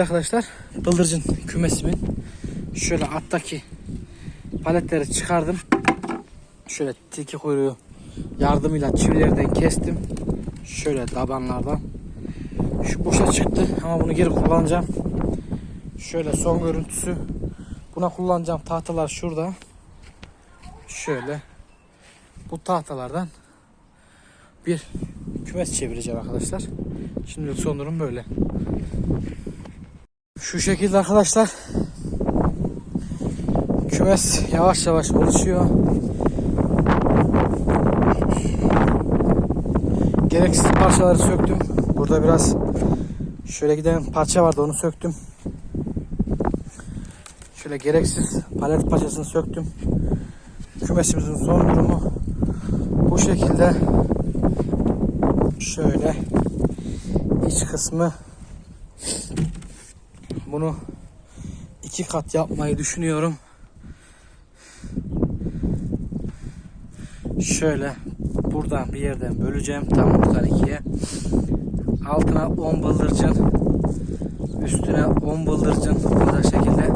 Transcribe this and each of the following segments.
Arkadaşlar bıldırcın kümesimin şöyle alttaki paletleri çıkardım. Şöyle tilki kuyruğu yardımıyla çivilerden kestim. Şöyle tabanlardan. Şu boşa çıktı ama bunu geri kullanacağım. Şöyle son görüntüsü. Buna kullanacağım tahtalar şurada. Şöyle bu tahtalardan bir kümes çevireceğim arkadaşlar. Şimdilik son durum böyle. Şu şekilde arkadaşlar kümes yavaş yavaş oluşuyor. Gereksiz parçaları söktüm. Burada biraz şöyle giden parça vardı onu söktüm. Şöyle gereksiz palet parçasını söktüm. Kümesimizin son durumu bu şekilde. Şöyle iç kısmı bunu iki kat yapmayı düşünüyorum. Şöyle buradan bir yerden böleceğim tam buradan ikiye. Altına 10 bıldırcın üstüne 10 bıldırcın olacak şekilde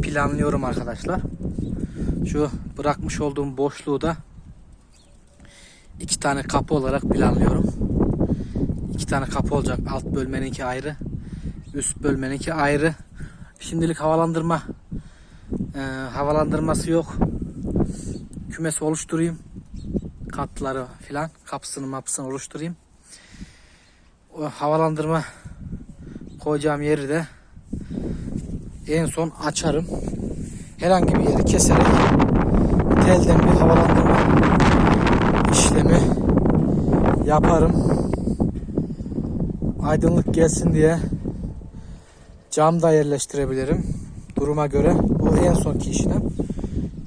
planlıyorum arkadaşlar. Şu bırakmış olduğum boşluğu da iki tane kapı olarak planlıyorum. İki tane kapı olacak. Alt bölmeninki ayrı. Üst bölmeninki ayrı. Şimdilik havalandırma e, havalandırması yok. Kümesi oluşturayım. Katları filan kapısını mapısını oluşturayım. O havalandırma koyacağım yeri de en son açarım. Herhangi bir yeri keserek telden bir havalandırma işlemi yaparım. Aydınlık gelsin diye cam da yerleştirebilirim. Duruma göre. Bu en sonki işlem.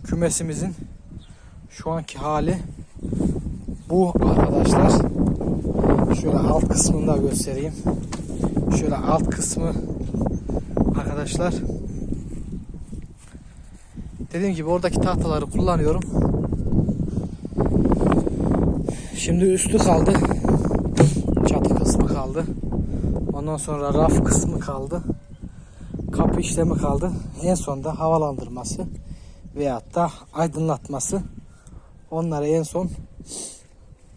Kümesimizin şu anki hali bu arkadaşlar. Şöyle alt kısmını da göstereyim. Şöyle alt kısmı arkadaşlar. Dediğim gibi oradaki tahtaları kullanıyorum. Şimdi üstü kaldı. Çatı kısmı kaldı. Ondan sonra raf kısmı kaldı. Kapı işlemi kaldı. En sonda havalandırması veyahut da aydınlatması. Onları en son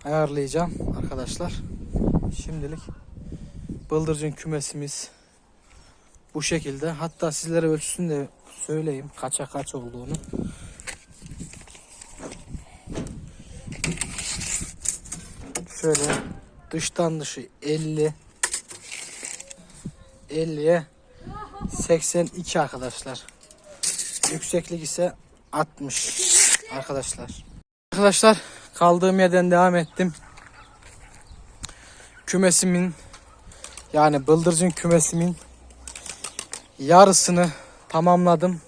ayarlayacağım arkadaşlar. Şimdilik bıldırcın kümesimiz bu şekilde. Hatta sizlere ölçüsünü de söyleyeyim kaça kaç olduğunu. Şöyle dıştan dışı 50 50'ye 82 arkadaşlar. Yükseklik ise 60 arkadaşlar. Arkadaşlar kaldığım yerden devam ettim. Kümesimin yani bıldırcın kümesimin yarısını tamamladım.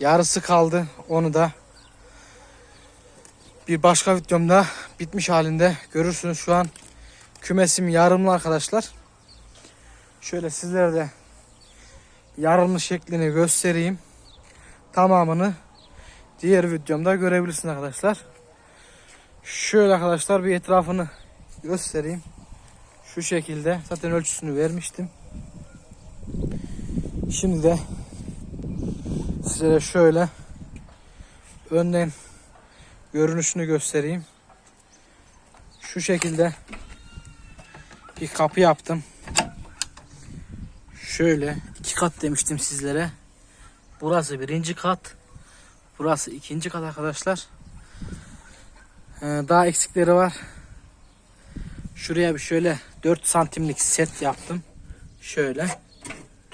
Yarısı kaldı. Onu da bir başka videomda bitmiş halinde görürsünüz. Şu an kümesim yarımlı arkadaşlar. Şöyle sizlere de yarımlı şeklini göstereyim. Tamamını diğer videomda görebilirsiniz arkadaşlar. Şöyle arkadaşlar bir etrafını göstereyim. Şu şekilde zaten ölçüsünü vermiştim. Şimdi de size şöyle önden görünüşünü göstereyim. Şu şekilde bir kapı yaptım. Şöyle iki kat demiştim sizlere. Burası birinci kat. Burası ikinci kat arkadaşlar. Ee, daha eksikleri var. Şuraya bir şöyle 4 santimlik set yaptım. Şöyle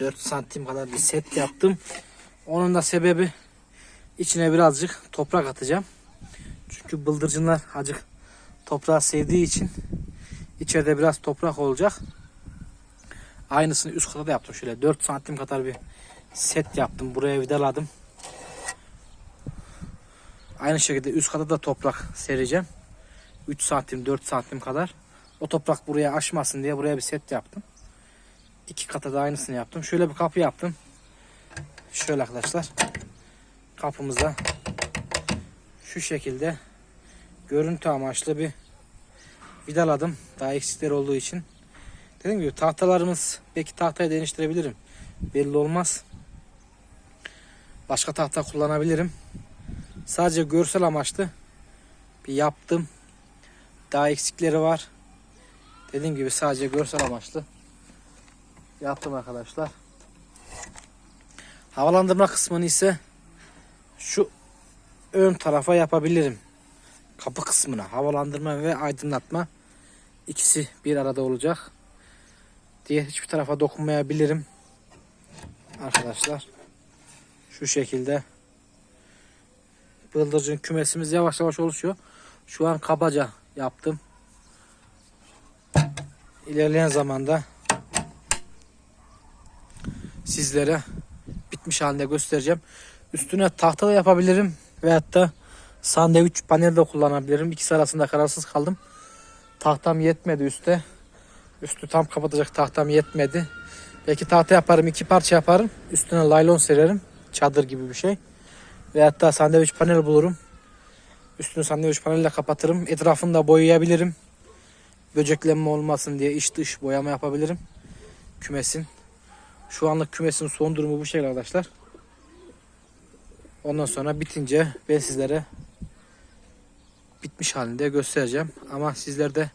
4 santim kadar bir set yaptım. Onun da sebebi içine birazcık toprak atacağım. Çünkü bıldırcınlar acık toprağı sevdiği için içeride biraz toprak olacak. Aynısını üst kata da yaptım. Şöyle 4 santim kadar bir set yaptım. Buraya vidaladım. Aynı şekilde üst kata da toprak sereceğim. 3 santim 4 santim kadar. O toprak buraya aşmasın diye buraya bir set yaptım. İki kata da aynısını yaptım. Şöyle bir kapı yaptım. Şöyle arkadaşlar. Kapımıza şu şekilde görüntü amaçlı bir vidaladım. Daha eksikler olduğu için Dediğim gibi tahtalarımız belki tahtayı değiştirebilirim. Belli olmaz. Başka tahta kullanabilirim. Sadece görsel amaçlı bir yaptım. Daha eksikleri var. Dediğim gibi sadece görsel amaçlı yaptım arkadaşlar. Havalandırma kısmını ise şu ön tarafa yapabilirim. Kapı kısmına havalandırma ve aydınlatma ikisi bir arada olacak. Diğer hiçbir tarafa dokunmayabilirim. Arkadaşlar şu şekilde bıldırcın kümesimiz yavaş yavaş oluşuyor. Şu an kabaca yaptım. İlerleyen zamanda sizlere bitmiş halinde göstereceğim. Üstüne tahta da yapabilirim veyahut da sandviç panel de kullanabilirim. İkisi arasında kararsız kaldım. Tahtam yetmedi üste. Üstü tam kapatacak tahtam yetmedi. Belki tahta yaparım, iki parça yaparım. Üstüne laylon sererim. Çadır gibi bir şey. Veyahut da sandviç panel bulurum. Üstünü sandviç panelle kapatırım. Etrafını da boyayabilirim. Böceklenme olmasın diye iç dış boyama yapabilirim. Kümesin. Şu anlık kümesin son durumu bu şekilde arkadaşlar. Ondan sonra bitince ben sizlere bitmiş halinde göstereceğim. Ama sizler de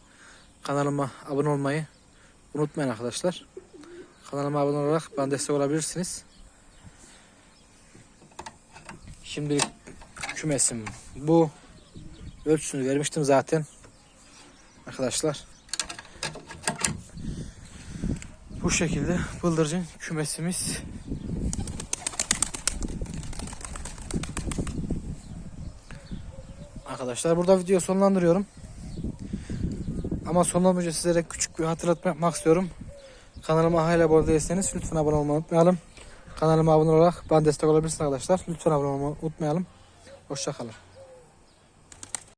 kanalıma abone olmayı unutmayın arkadaşlar. Kanalıma abone olarak bana destek olabilirsiniz. Şimdi kümesim bu. Ölçüsünü vermiştim zaten. Arkadaşlar. Bu şekilde bıldırcın kümesimiz. Arkadaşlar burada video sonlandırıyorum. Ama sondan önce sizlere küçük bir hatırlatma yapmak istiyorum. Kanalıma hala abone değilseniz lütfen abone olmayı unutmayalım. Kanalıma abone olarak bana destek olabilirsiniz arkadaşlar. Lütfen abone olmayı unutmayalım. Hoşçakalın.